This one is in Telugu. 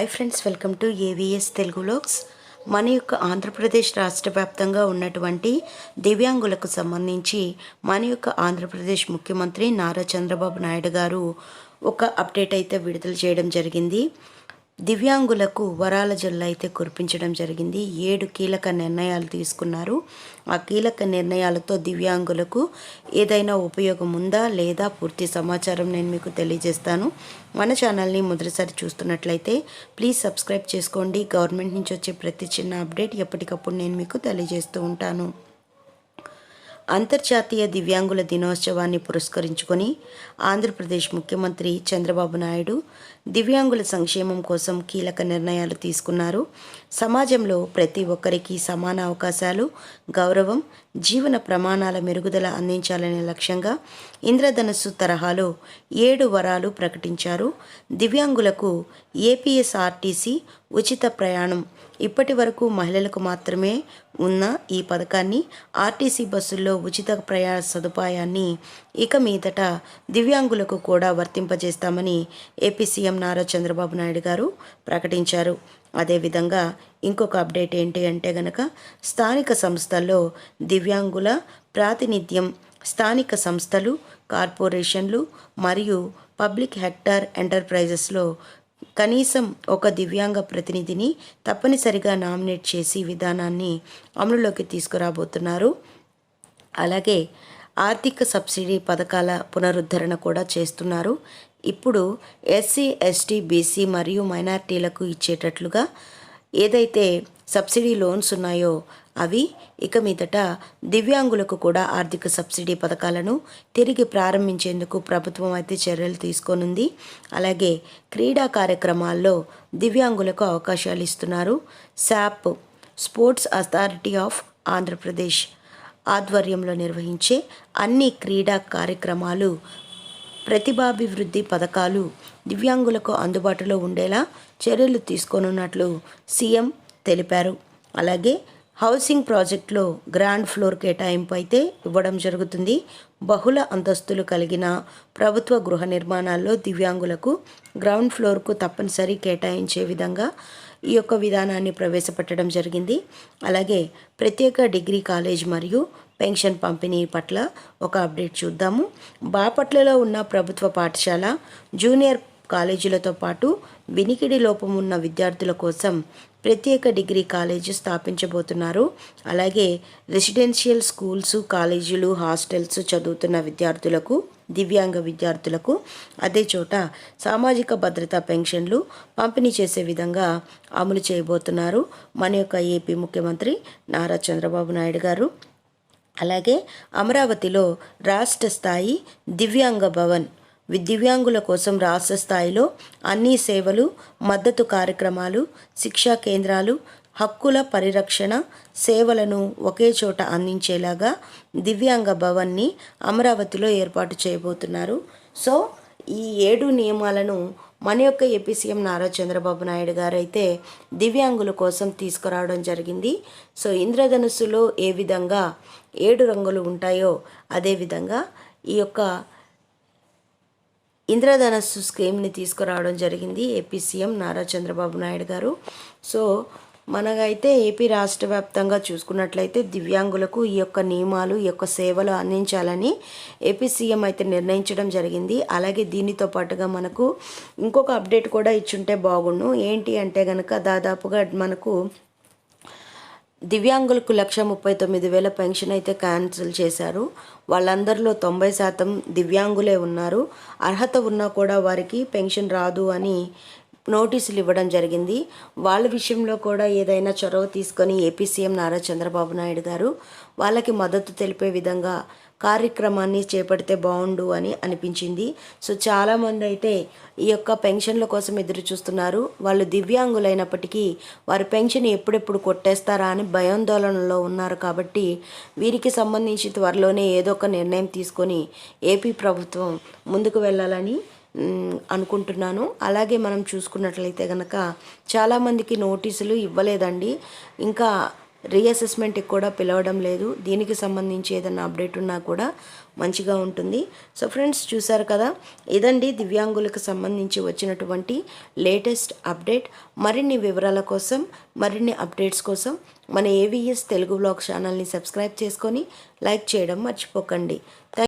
Hi friends welcome to AVS Telugu లోక్స్ మన యొక్క ఆంధ్రప్రదేశ్ రాష్ట్ర వ్యాప్తంగా ఉన్నటువంటి దివ్యాంగులకు సంబంధించి మన యొక్క ఆంధ్రప్రదేశ్ ముఖ్యమంత్రి నారా చంద్రబాబు నాయుడు గారు ఒక అప్డేట్ అయితే విడుదల చేయడం జరిగింది. దివ్యాంగులకు వరాల జల్లు అయితే కురిపించడం జరిగింది. ఏడు కీలక నిర్ణయాలు తీసుకున్నారు. ఆ కీలక నిర్ణయాలతో దివ్యాంగులకు ఏదైనా ఉపయోగం ఉందా లేదా పూర్తి సమాచారం నేను మీకు తెలియజేస్తాను. మన ఛానల్ని మొదటిసారి చూస్తున్నట్లయితే ప్లీజ్ సబ్స్క్రైబ్ చేసుకోండి. గవర్నమెంట్ నుంచి వచ్చే ప్రతి చిన్న అప్డేట్ ఎప్పటికప్పుడు నేను మీకు తెలియజేస్తూ ఉంటాను. అంతర్జాతీయ దివ్యాంగుల దినోత్సవాన్ని పురస్కరించుకొని ఆంధ్రప్రదేశ్ ముఖ్యమంత్రి చంద్రబాబు నాయుడు దివ్యాంగుల సంక్షేమం కోసం కీలక నిర్ణయాలు తీసుకున్నారు. సమాజంలో ప్రతి ఒక్కరికి సమాన అవకాశాలు గౌరవం జీవన ప్రమాణాల మెరుగుదల అందించాలనే లక్ష్యంగా ఇంద్రధనస్సు తరహాలో ఏడు వరాలు ప్రకటించారు. దివ్యాంగులకు ఏపీఎస్ఆర్టీసీ ఉచిత ప్రయాణం. ఇప్పటి వరకు మహిళలకు మాత్రమే ఉన్న ఈ పథకాన్ని ఆర్టీసీ బస్సుల్లో ఉచిత ప్రయాణ సదుపాయాన్ని ఇక మీదట దివ్యాంగులకు కూడా వర్తింపజేస్తామని ఏపీ సీఎం నారా చంద్రబాబు నాయుడు గారు ప్రకటించారు. అదేవిధంగా ఇంకొక అప్డేట్ ఏంటి అంటే గనక స్థానిక సంస్థల్లో దివ్యాంగుల ప్రాతినిధ్యం స్థానిక సంస్థలు కార్పొరేషన్లు మరియు పబ్లిక్ హెక్టార్ ఎంటర్ప్రైజెస్లో కనీసం ఒక దివ్యాంగ ప్రతినిధిని తప్పనిసరిగా నామినేట్ చేసి విధానాన్ని అమలులోకి తీసుకురాబోతున్నారు. అలాగే ఆర్థిక సబ్సిడీ పథకాల పునరుద్ధరణ కూడా చేస్తున్నారు. ఇప్పుడు ఎస్సీ ఎస్టీ బీసీ మరియు మైనార్టీలకు ఇచ్చేటట్లుగా ఏదైతే సబ్సిడీ లోన్స్ ఉన్నాయో అవి ఇక మీదట దివ్యాంగులకు కూడా ఆర్థిక సబ్సిడీ పథకాలను తిరిగి ప్రారంభించేందుకు ప్రభుత్వం అయితే చర్యలు తీసుకోనుంది. అలాగే క్రీడా కార్యక్రమాల్లో దివ్యాంగులకు అవకాశాలు ఇస్తున్నారు. SAAP sports authority of Andhra Pradesh ఆధ్వర్యంలో నిర్వహించే అన్ని క్రీడా కార్యక్రమాలు ప్రతిభాభివృద్ధి పథకాలు దివ్యాంగులకు అందుబాటులో ఉండేలా చర్యలు తీసుకోనున్నట్లు సీఎం తెలిపారు. అలాగే హౌసింగ్ ప్రాజెక్టులో గ్రాండ్ ఫ్లోర్ కేటాయింపు అయితే ఇవ్వడం జరుగుతుంది. బహుళ అంతస్తులు కలిగిన ప్రభుత్వ గృహ నిర్మాణాల్లో దివ్యాంగులకు గ్రౌండ్ ఫ్లోర్కు తప్పనిసరి కేటాయించే విధంగా ఈ యొక్క విధానాన్ని ప్రవేశపెట్టడం జరిగింది. అలాగే ప్రత్యేక డిగ్రీ కాలేజ్ మరియు పెన్షన్ పంపిణీ పట్ల ఒక అప్డేట్ చూద్దాము. బాపట్లలో ఉన్న ప్రభుత్వ పాఠశాల జూనియర్ కాలేజీలతో పాటు వినికిడి లోపం ఉన్న విద్యార్థుల కోసం ప్రత్యేక డిగ్రీ కాలేజీ స్థాపించబోతున్నారు. అలాగే రెసిడెన్షియల్ స్కూల్స్ కాలేజీలు హాస్టల్స్ చదువుతున్న విద్యార్థులకు దివ్యాంగ విద్యార్థులకు అదే చోట సామాజిక భద్రతా పెన్షన్లు పంపిణీ చేసే విధంగా అమలు చేయబోతున్నారు. మన యొక్క ఏపీ ముఖ్యమంత్రి నారా చంద్రబాబు నాయుడు గారు. అలాగే అమరావతిలో రాష్ట్ర స్థాయి దివ్యాంగ భవన్. దివ్యాంగుల కోసం రాష్ట్ర స్థాయిలో అన్ని సేవలు మద్దతు కార్యక్రమాలు శిక్షా కేంద్రాలు హక్కుల పరిరక్షణ సేవలను ఒకే చోట అందించేలాగా దివ్యాంగ భవన్ని అమరావతిలో ఏర్పాటు చేయబోతున్నారు. సో ఈ ఏడు నియమాలను మన యొక్క ఏపీ సీఎం నారా చంద్రబాబు నాయుడు గారు అయితే దివ్యాంగుల కోసం తీసుకురావడం జరిగింది. సో ఇంద్రధనుస్సులో ఏ విధంగా ఏడు రంగులు ఉంటాయో అదేవిధంగా ఈ యొక్క ఇంద్రధనస్సు స్కీమ్ని తీసుకురావడం జరిగింది AP CM Nara Chandrababu Naidu garu. So మనకైతే ఏపీ రాష్ట్ర వ్యాప్తంగా చూసుకున్నట్లయితే దివ్యాంగులకు ఈ యొక్క నియమాలు ఈ యొక్క సేవలు అందించాలని ఏపీ సీఎం అయితే నిర్ణయించడం జరిగింది. అలాగే దీనితో పాటుగా మనకు ఇంకొక అప్డేట్ కూడా ఇచ్చుంటే బాగుండు. ఏంటి అంటే కనుక దాదాపుగా మనకు దివ్యాంగులకు లక్ష ముప్పై తొమ్మిది వేల పెన్షన్ అయితే క్యాన్సిల్ చేశారు. వాళ్ళందరిలో తొంభై శాతం దివ్యాంగులే ఉన్నారు. అర్హత ఉన్నా కూడా వారికి పెన్షన్ రాదు అని నోటీసులు ఇవ్వడం జరిగింది. వాళ్ళ విషయంలో కూడా ఏదైనా చొరవ తీసుకొని ఏపీ సీఎం నారా చంద్రబాబు నాయుడు గారు వాళ్ళకి మద్దతు తెలిపే విధంగా కార్యక్రమాన్ని చేపడితే బాగుండు అని అనిపించింది. సో చాలామంది అయితే ఈ యొక్క పెన్షన్ల కోసం ఎదురు చూస్తున్నారు. వాళ్ళు దివ్యాంగులైనప్పటికీ వారి పెన్షన్ ఎప్పుడెప్పుడు కొట్టేస్తారా అని భయాందోళనలో ఉన్నారు కాబట్టి వీరికి సంబంధించి త్వరలోనే ఏదో ఒక నిర్ణయం తీసుకొని ఏపీ ప్రభుత్వం ముందుకు వెళ్ళాలని అనుకుంటున్నాను. అలాగే మనం చూసుకున్నట్లయితే కనుక చాలామందికి నోటీసులు ఇవ్వలేదండి. ఇంకా రీఅసెస్మెంట్కి కూడా పిలవడం లేదు. దీనికి సంబంధించి ఏదైనా అప్డేట్ ఉన్నా కూడా మంచిగా ఉంటుంది. సో ఫ్రెండ్స్ చూసారు కదా? ఇదండి దివ్యాంగులకు సంబంధించి వచ్చినటువంటి లేటెస్ట్ అప్డేట్. మరిన్ని వివరాల కోసం మరిన్ని అప్డేట్స్ కోసం మన ఏవిఎస్ తెలుగు బ్లాగ్ ఛానల్ని సబ్స్క్రైబ్ చేసుకొని లైక్ చేయడం మర్చిపోకండి. థ్యాంక్